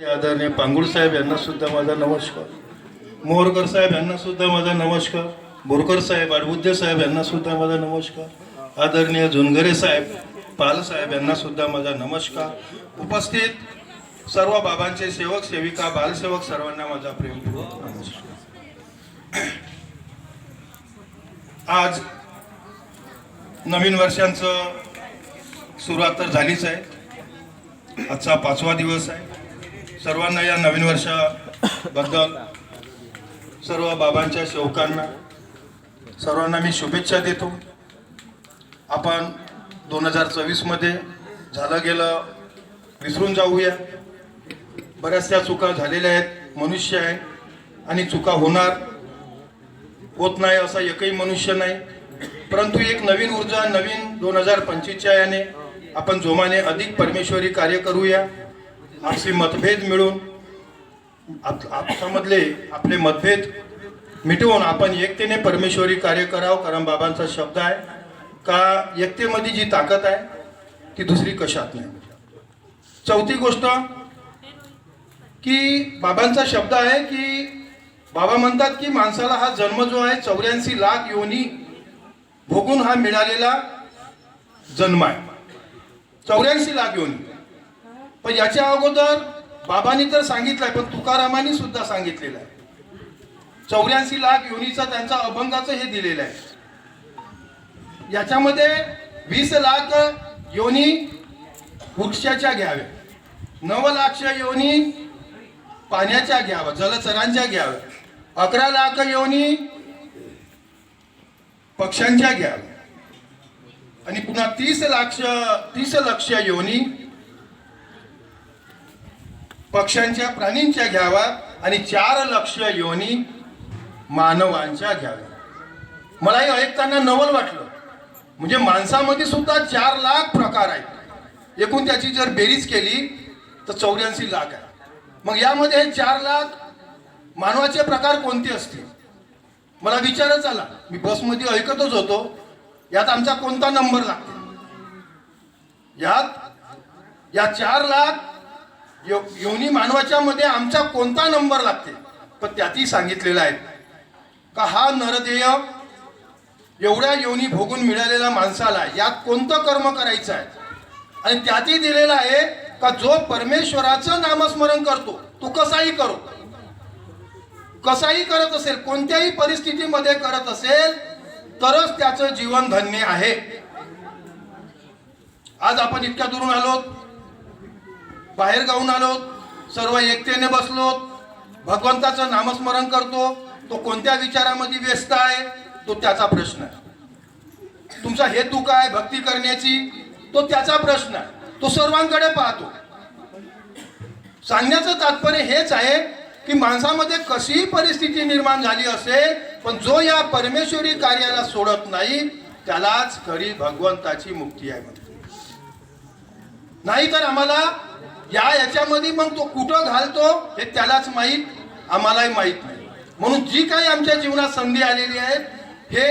आदरणीय पांगुळ साहेब यांना सुद्धा माझा नमस्कार. मोहरकर साहेब यांना सुद्धा माझा नमस्कार. बोरकर साहेब अडबुद्दे साहेब यांना सुद्धा माझा नमस्कार. आदरणीय झुनगरे साहेब पाल साहेब यांना सुद्धा माझा नमस्कार. उपस्थित सर्व बाबांचे सेवक सेविका बालसेवक सर्वांना माझा प्रेमपूर्वक नमस्कार. आज नवीन वर्षांचं सुरुवात तर झालीच आहे. आजचा पाचवा दिवस आहे. सर्वांना या नवीन वर्षाबद्दल सर्व बाबांच्या सेवकांना सर्वांना मी शुभेच्छा देतो. आपण दोन हजार चोवीसमध्ये झालं गेलं विसरून जाऊया. बऱ्याचशा चुका झालेल्या आहेत मनुष्य आहे आणि चुका होणार होत नाही असा एकही मनुष्य नाही. परंतु एक नवीन ऊर्जा नवीन दोन हजार पंचवीसच्या याने आपण जोमाने अधिक परमेश्वरी कार्य करूया. असे मतभेद मिळून आप- आपसामधले आपले मतभेद मिटवून आपण एकतेने परमेश्वरी कार्य करावं कारण बाबांचा शब्द आहे. का एकतेमध्ये जी ताकद आहे ती दुसरी कशात नाही? चौथी गोष्ट की बाबांचा शब्द आहे की बाबा म्हणतात की माणसाला हा जन्म जो आहे चौऱ्याऐंशी लाख योनी भोगून हा मिळालेला जन्म आहे. चौऱ्याऐंशी लाख योनी. पण याच्या अगोदर बाबांनी तर सांगितलंय पण तुकारामांनी सुद्धा सांगितलेलं आहे. चौऱ्याऐंशी लाख योनीचा त्यांचा अभंगाचं हे दिलेलं आहे. याच्यामध्ये वीस लाख योनी वृक्षाच्या घ्याव्या नऊ लाख योनी पाण्याच्या घ्याव्या जलचरांच्या घ्याव्या अकरा लाख योनी पक्ष्यांच्या घ्याव्या. आणि पुन्हा तीस लाख तीस लक्ष योनी पक्ष्यांच्या प्राणींच्या घ्यावा आणि चार लक्ष योनी मानवांच्या घ्याव्या मला हे ऐकताना नवल वाटलं. म्हणजे माणसामध्ये सुद्धा चार लाख प्रकार आहेत. एकूण त्याची जर बेरीज केली तर चौऱ्याऐंशी लाख आहे. मग यामध्ये हे चार लाख मानवाचे प्रकार कोणते असतील? मला विचारच आला. मी बसमध्ये ऐकतच होतो. यात आमचा कोणता नंबर लागतो? यात या चार लाख योनी मानवाच्या मध्ये आमचा कोणता नंबर लागते? पण त्यातही सांगितलेलं आहे. का हा नरदेय एवढ्या योनी भोगून मिळालेल्या माणसाला यात कोणतं कर्म करायचं आहे? आणि त्यातही दिलेलं आहे का जो परमेश्वराचं नामस्मरण करतो तो कसाही करो. कसाही करत असेल कोणत्याही परिस्थितीमध्ये करत असेल तरच त्याचं जीवन धन्य आहे. आज आपण इतक्या दुरून आलोत. बाहेर गाऊन आलोत सर्व एकतेने बसलोत भगवंताचं नामस्मरण करतो तो कोणत्या विचारामध्ये व्यस्त आहे तो त्याचा प्रश्न आहे. तुमचा हेतू काय भक्ती करण्याची तो त्याचा प्रश्न आहे. तो सर्वांकडे पाहतो. सांगण्याचं तात्पर्य हेच आहे की माणसामध्ये कशीही परिस्थिती निर्माण झाली असेल पण जो या परमेश्वरी कार्याला सोडत नाही त्यालाच खरी भगवंताची मुक्ती आहे म्हणते नाही तर आम्हाला या याच्यामध्ये मग तो कुठं घालतो हे त्यालाच माहीत आम्हालाही माहीत नाही. म्हणून जी काही आमच्या जीवनात संधी आलेली आहे हे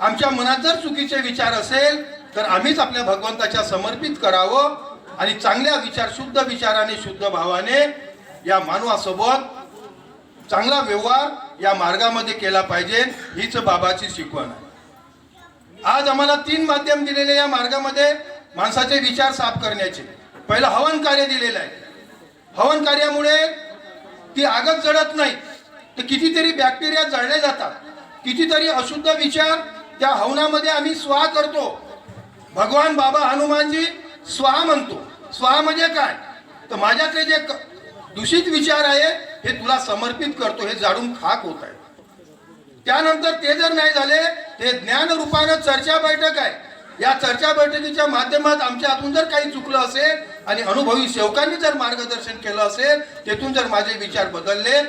आमच्या मनात जर चुकीचे विचार असेल तर आम्हीच आपल्या भगवंताच्या समर्पित करावं आणि चांगल्या विचार शुद्ध विचाराने शुद्ध भावाने या मानवासोबत चांगला व्यवहार या मार्गामध्ये केला पाहिजे हीच बाबाची शिकवण आहे. आज आम्हाला तीन माध्यम दिलेले या मार्गामध्ये माणसाचे विचार साफ करण्याचे. पहिलं हवन कार्य दिलेलं आहे. हवन कार्यामुळे ती आगत जळत नाही. तर कितीतरी बॅक्टेरिया जळले जातात. कितीतरी अशुद्ध विचार त्या हवनामध्ये आम्ही स्वा करतो. भगवान बाबा हनुमानजी स्वा म्हणतो. स्वा म्हणजे काय? तर माझ्यातले जे क- दूषित विचार आहे हे तुला समर्पित करतो. हे जाडून खाक होत आहे. त्यानंतर ते जर नाही झाले ते ज्ञान रूपानं चर्चा बैठक आहे. या चर्चा बैठकीच्या माध्यमात आमच्या हातून जर काही चुकलं असेल आणि अनुभवी सेवकांनी जर मार्गदर्शन केलं असेल तेथून जर माझे विचार बदलले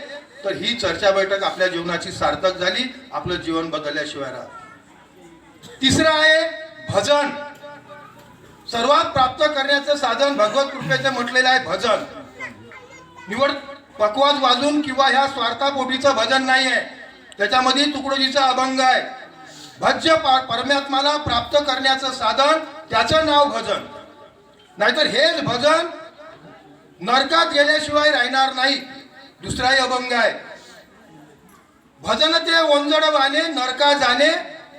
तर ही चर्चा बैठक आपल्या जीवनाची सार्थक झाली. आपलं जीवन बदलल्याशिवाय राहत तिसरं आहे भजन. सर्वात प्राप्त करण्याचं साधन भगवत कृपेचं म्हटलेलं आहे भजन. निवड पकवाज वाजून किंवा ह्या स्वार्थापोटीचं भजन नाही आहे त्याच्यामध्ये तुकडोजीचा अभंग आहे. भज्य परमात्माला प्राप्त करण्याचं साधन त्याचं नाव भजन. नाहीतर हेच भजन नरकात गेल्याशिवाय राहणार नाही. दुसराही अभंग आहे. भजन ते ओंजड वाने नरका जाणे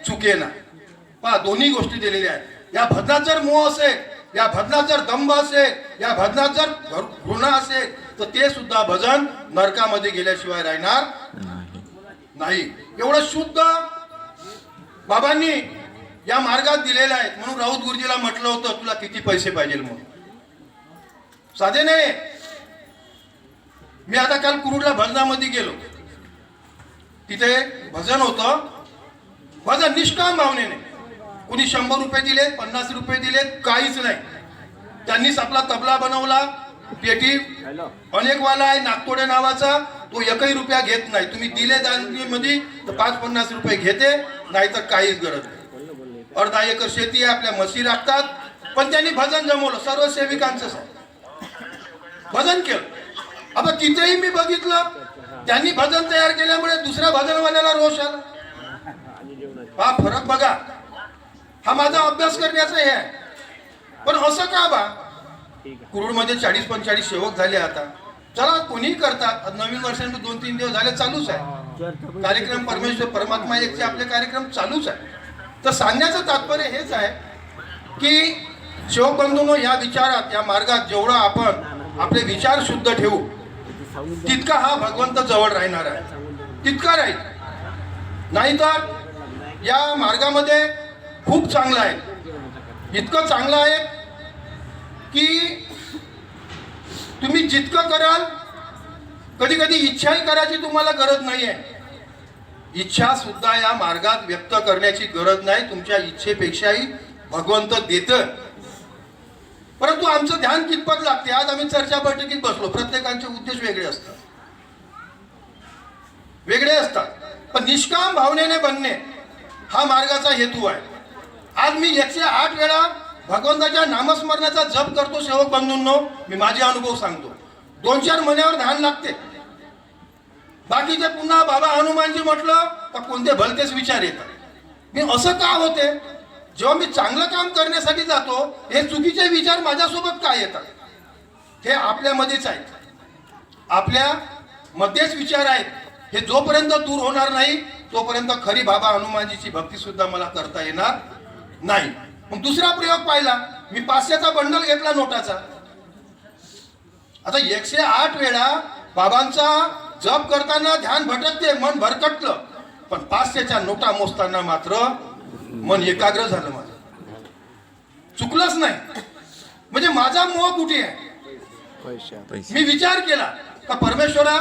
चुकेना. पहा दोन्ही गोष्टी दिलेल्या आहेत. या भजनात जर मोह असेल या भजनात जर दंभ असेल या भजनात जर घृणा असेल तर ते सुद्धा भजन नरकामध्ये गेल्याशिवाय राहणार नाही. एवढं शुद्ध बाबांनी या मार्गात दिलेलं आहे म्हणून राऊत गुरुजीला म्हटलं होतं तुला किती पैसे पाहिजे म्हणून? साधे नाही. मी आता काल कुरुडला भजनामध्ये गेलो. तिथे भजन होतं. भजन निष्काम भावनेने. कोणी शंभर रुपये दिले पन्नास रुपये दिले काहीच नाही. त्यांनीच आपला तबला बनवला. पेटी अनेक वाला आहे नागतोडे नावाचा. तो एकही रुपया घेत नाही. तुम्ही दिले दानमध्ये तर पाच पन्नास रुपये घेते नाही तर काहीच गरज नाही. अर्धा एकर शेती आहे आपल्या म्हशी राखतात. पण त्यांनी भजन जमवलं सर्व सेविकांचं भजन केलं. आता तिथेही मी बघितलं त्यांनी भजन तयार केल्यामुळे दुसऱ्या भजनवाल्याला रोष आला. हा फरक बघा. हा माझा अभ्यास करण्याचा हे आहे. पण असं का बा? कुरुडमध्ये चाळीस पंचेचाळीस सेवक झाले आता. चला कोणीही करतात. नवीन वर्षांचे दोन तीन दिवस झाले चालूच आहे. कार्यक्रम परमेश्वर परमात्मा एकचे आपले कार्यक्रम चालूच आहे. तर सांगण्याचं तात्पर्य हेच आहे की शिवबंधूनो या विचारात या मार्गात जेवढा आपण आपले विचार शुद्ध ठेवू तितका हा भगवंत जवळ राहणार आहे. तितका राहील. नाहीतर या मार्गामध्ये खूप चांगलं आहे. इतकं चांगलं आहे की तुम्ही जितकं कराल कधी कधी इच्छाही करायची तुम्हाला गरज नाही आहे इच्छा सुद्धा या मार्गात व्यक्त करण्याची गरज नाही तुमच्या इच्छेपेक्षाही भगवंत देत परंतु आमचं ध्यान कितपत लागते? आज आम्ही चर्चा बैठकीत बसलो. प्रत्येकांचे उद्देश वेगळे असतात. वेगळे असतात. पण निष्काम भावनेने बनणे हा मार्गाचा हेतू आहे. आज मी एकशे आठ वेळा भगवंताच्या नामस्मरणाचा जप करतो सेवक बंधूंनो. मी माझे अनुभव सांगतो. दोन चार महिन्यावर ध्यान लागते. बाकीचे पुन्हा बाबा हनुमानजी म्हटलं तर कोणते भलतेच विचार येतात. मी असं का होते? जेव्हा मी चांगलं काम करण्यासाठी जातो हे चुकीचे विचार माझ्यासोबत काय येतात? हे आपल्यामध्येच आहेत. आपल्या मध्येच विचार आहेत. हे जोपर्यंत दूर होणार नाही तोपर्यंत खरी बाबा हनुमानजीची भक्ती सुद्धा मला करता येणार नाही. मग दुसरा प्रयोग पाहिला. मी पाचशेचा बंडल घेतला नोटाचा. आता एकशे आठ वेळा बाबांचा जप करताना ध्यान भटकते मन भरकटलं. पण पाचशेच्या नोटा मोजताना मात्र मन एकाग्र झालं माझं. चुकलंच नाही. म्हणजे माझा मोह कुठे आहे? मी विचार केला का परमेश्वरा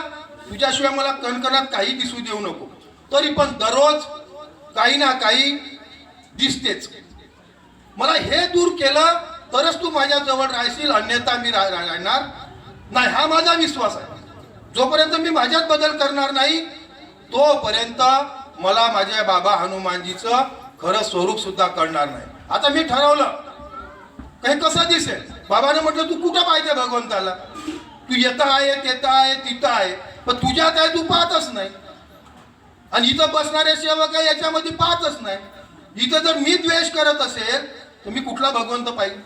तुझ्याशिवाय मला कणकणात काही दिसू देऊ नको. तरी पण दररोज काही ना काही दिसतेच. मला हे दूर केलं तरच तू माझ्या जवळ राहशील अन्यथा मी राहणार नाही. हा माझा विश्वास आहे. जोपर्यंत मी माझ्यात बदल करणार नाही तोपर्यंत मला माझ्या बाबा हनुमानजीचं खरं स्वरूप सुद्धा कळणार नाही. आता मी ठरवलं काही कसं दिसेल? बाबाने म्हटलं तू कुठं पाहिजे भगवंताला? तू येत आहे तेथं आहे तिथं आहे. पण तुझ्यात आहे तू पाहतच नाही. आणि इथं बसणारे सेवक आहे याच्यामध्ये पाहतच नाही. इथं जर मी द्वेष करत असेल तर मी कुठला भगवंत पाहिजे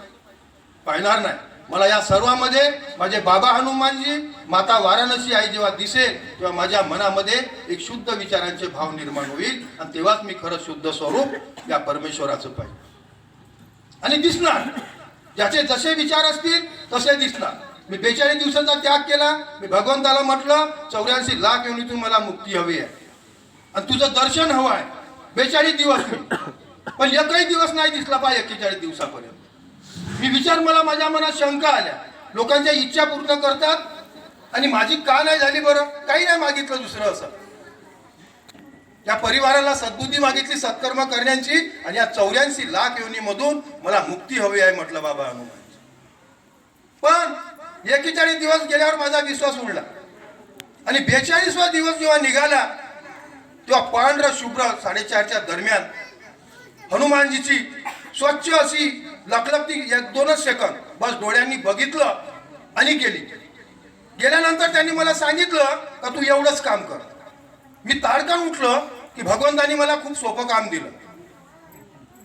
पाहणार नाही. मला या सर्वांमध्ये माझे बाबा हनुमानजी माता वाराणसी आई जेव्हा दिसेल तेव्हा माझ्या मनामध्ये एक शुद्ध विचारांचे भाव निर्माण होईल. आणि तेव्हाच मी खरं शुद्ध स्वरूप या परमेश्वराचं पाहिजे आणि दिसणार. ज्याचे जसे विचार असतील तसे दिसणार. मी बेचाळीस दिवसांचा त्याग केला. मी भगवंताला म्हटलं चौऱ्याऐंशी लाख योनीतून मला मुक्ती हवी आहे. आणि तुझं दर्शन हवं आहे. बेचाळीस दिवस पण एकही दिवस नाही दिसला पाहिजे एक्केचाळीस दिवसापर्यंत. मी विचार मला माझ्या मनात शंका आल्या. लोकांच्या इच्छा पूर्ण करतात आणि माझी का नाही झाली बरं? काही नाही मागितलं दुसरं असं. या परिवाराला सद्बुद्धी मागितली सत्कर्म करण्याची आणि या चौऱ्याऐंशी लाख योनीमधून मला मुक्ती हवी आहे म्हटलं बाबा हनुमान. पण एकेचाळीस दिवस गेल्यावर माझा विश्वास उडला. आणि बेचाळीसवा दिवस जेव्हा निघाला तेव्हा पांढर शुभ्र साडेचारच्या दरम्यान हनुमानजीची स्वच्छ अशी लखलखती एक दोनच सेकंद. बस डोळ्यांनी बघितलं आणि गेली. गेल्यानंतर त्यांनी मला सांगितलं का तू एवढंच काम कर. मी ताडकान उठलो की भगवंतानी मला खूप सोपं काम दिलं.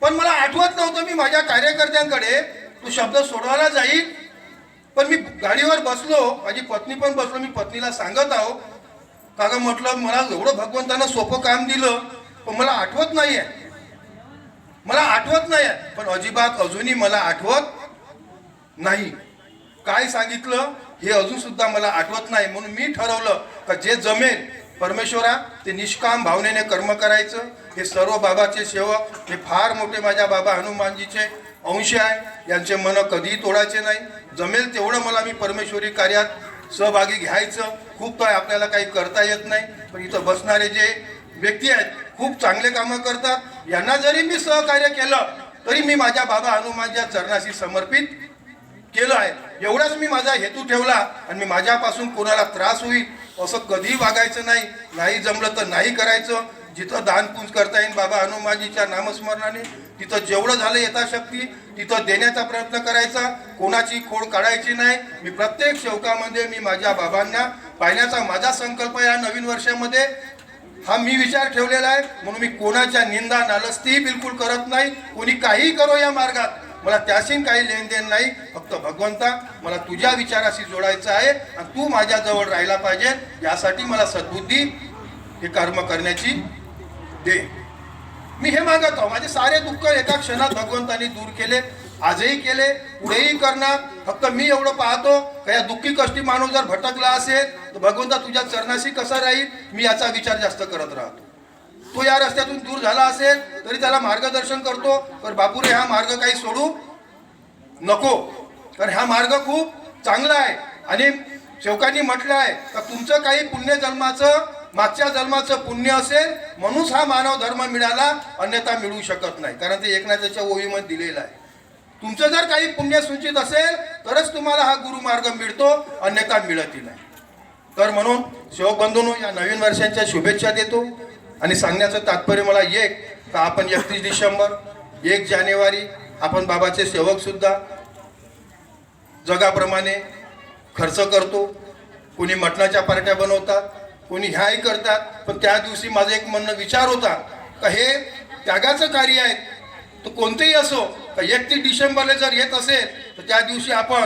पण मला आठवत नव्हतं मी माझ्या कार्यकर्त्यांकडे तो शब्द सोडवायला जाईल. पण मी गाडीवर बसलो माझी पत्नी पण बसलो मी पत्नीला सांगत आहो. का म्हटलं मला एवढं भगवंतानं सोपं काम दिलं पण मला आठवत नाही आहे मला आठवत नाही आहे पण अजिबात अजूनही मला आठवत नाही. काय सांगितलं हे अजून सुद्धा मला आठवत नाही. म्हणून मी ठरवलं का जे जमेल परमेश्वरा ते निष्काम भावनेने कर्म करायचं. हे सर्व बाबाचे सेवक हे फार मोठे माझ्या बाबा हनुमानजीचे अंश आहे. यांचे मन कधीही तोडायचे नाही. जमेल तेवढं मला मी परमेश्वरी कार्यात सहभागी घ्यायचं. खूप तर आपल्याला काही करता येत नाही. पण इथं बसणारे जे व्यक्ती आहेत खूप चांगले कामं करतात. यांना जरी मी सहकार्य केलं तरी मी माझ्या बाबा हनुमानच्या चरणाशी समर्पित केलं आहे. एवढाच मी माझा हेतू ठेवला आणि मी माझ्यापासून कोणाला त्रास होईल असं कधीही वागायचं नाही. नाही जमलं तर नाही करायचं. जिथं दानपुंज करता येईल बाबा हनुमानजीच्या नामस्मरणाने तिथं जेवढं झालं यथाशक्ती तिथं देण्याचा प्रयत्न करायचा. कोणाची खोड काढायची नाही. मी प्रत्येक शौकामध्ये मी माझ्या बाबांना पाहण्याचा माझा संकल्प या नवीन वर्षामध्ये हा मी विचार ठेवलेला आहे. म्हणून मी कोणाच्या निंदा नालस्ती बिलकुल करत नाही. कोणी काही करो या मार्गात. मला त्याशी काही लेनदेन नाही. फक्त भगवंता मला तुझ्या विचाराशी जोडायचं आहे आणि तू माझ्याजवळ राहिला पाहिजे. यासाठी मला सद्बुद्धी हे कर्म करण्याची दे. मी हे मागत. आहो माझे सारे दुःख एका क्षणात भगवंतानी दूर केले. आजही केले पुढेही करणार. फक्त मी एवढं पाहतो का या दुःखी कष्टी माणूस जर भटकला असेल तर भगवंता तुझ्या चरणाशी कसा राहील मी याचा विचार जास्त करत राहतो. तो या रस्त्यातून दूर झाला असेल तरी त्याला मार्गदर्शन करतो. तर बापूरे हा मार्ग काही सोडू नको. कारण हा मार्ग खूप चांगला आहे. आणि शेवकांनी म्हटलं आहे का तुमचं काही पुण्य जन्माचं मागच्या जन्माचं पुण्य असेल म्हणूनच हा मानव धर्म मिळाला अन्यथा मिळू शकत नाही. कारण ते एकनाथाच्या ओळीमध्ये दिलेलं आहे. तुमचं जर काही पुण्य सूचित असेल तरच तुम्हाला हा गुरुमार्ग मिळतो अन्यथा मिळतही नाही. तर म्हणून शिवबंधूंनो या नवीन वर्षांच्या शुभेच्छा देतो. आणि सांगण्याचं तात्पर्य मला एक का आपण एकतीस डिसेंबर एक जानेवारी आपण बाबाचे सेवकसुद्धा जगाप्रमाणे खर्च करतो. कोणी मटणाच्या पार्ट्या बनवतात कोणी ह्याही करतात. पण त्या दिवशी माझं एक म्हणणं विचार होता का हे त्यागाचं कार्य आहे. तर कोणतेही असो तर एकतीस डिसेंबरला जर येत असेल तर त्या दिवशी आपण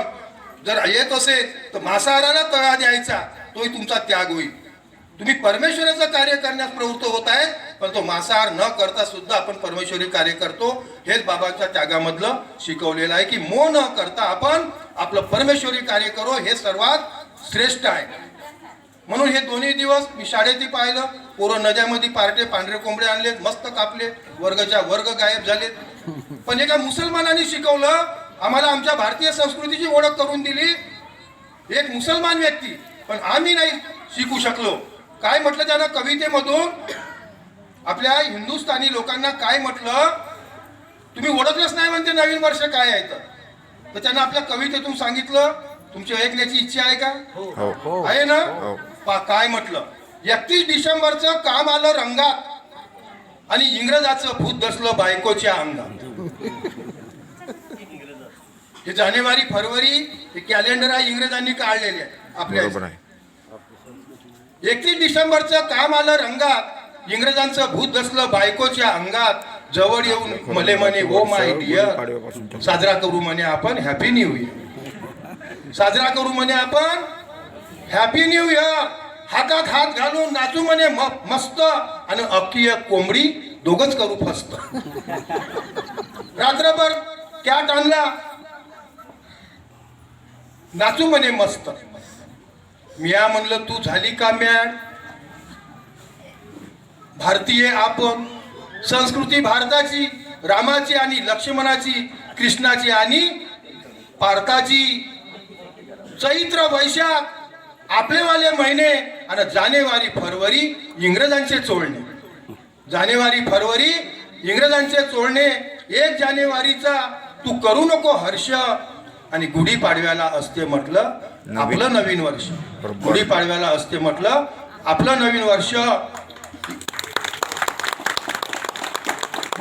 जर येत असेल तर मांसाहाराला तळा द्यायचा. तोही तुमचा त्याग होईल. तुम्ही परमेश्वराचं कार्य करण्यास प्रवृत्त होत आहे पण तो मांसाहार न करता सुद्धा आपण परमेश्वरी कार्य करतो. हेच बाबाच्या त्यागामधलं शिकवलेलं आहे की मो न करता आपण आपलं परमेश्वरी कार्य करो हे सर्वात श्रेष्ठ आहे. म्हणून हे दोन्ही दिवस मी शाळेतही पाहिलं पोरं नद्यामध्ये पार्टे पांढरे कोंबडे आणले मस्त कापले वर्गच्या वर्ग गायब झालेत. पण एका मुसलमानांनी शिकवलं? आम्हाला आमच्या भारतीय संस्कृतीची ओळख करून दिली. एक मुसलमान व्यक्ती पण आम्ही नाही शिकू शकलो. काय म्हटलं त्यानं कवितेमधून? आपल्या हिंदुस्थानी लोकांना काय म्हटलं? तुम्ही ओळखलंच नाही म्हणते नवीन वर्ष काय आहे तर त्यानं आपल्या कवितेतून सांगितलं. तुमची ऐकण्याची इच्छा आहे का? हो. आहे ना? हो. काय म्हटलं? एकतीस डिसेंबरचं काम आलं रंगात. आणि इंग्रजाचं भूत दसलं बायकोच्या अंगात हे जानेवारी फरवरी हे कॅलेंडर आहे इंग्रजांनी काढलेले आहे आपल्या एकतीस डिसेंबरचं काम आलं रंगात. इंग्रजांचं भूत दसलं बायकोच्या अंगात. जवळ येऊन मले म्हणे ओ माय डिअर साजरा करू म्हणे आपण हॅपी न्यू इयर साजरा करू म्हणे आपण हॅपी न्यू इयर हातात हात घालून नाचू म्हणे मस्त. आणि अक्की एक कोंबडी दोघच करू फसत. रात्रभर कॅट आणला. नाचू म्हणे मस्त. मिया म्हणलं तू झाली का मॅड भारतीय आपण संस्कृती भारताची रामाची आणि लक्ष्मणाची कृष्णाची आणि पार्थाची चैत्र वैशाख आपलेवाले महिने आणि जानेवारी फरवरी इंग्रजांचे चोळणे. जानेवारी फरवरी इंग्रजांचे चोळणे. एक जानेवारीचा तू करू नको हर्ष. आणि गुढीपाडव्याला असते म्हटलं. आपलं नवीन वर्ष. गुढीपाडव्याला असते म्हटलं आपलं नवीन वर्ष.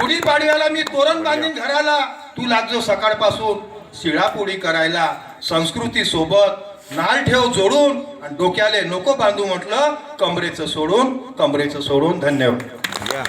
गुढीपाडव्याला मी तोरण बांधीन घराला. तू लागजो सकाळपासून. शिळापोळी करायला संस्कृती सोबत. नाल ठेव जोडून आणि डोक्याले नको बांधू म्हटलं कमरेचं सोडून कमरेचं सोडून धन्यवाद या.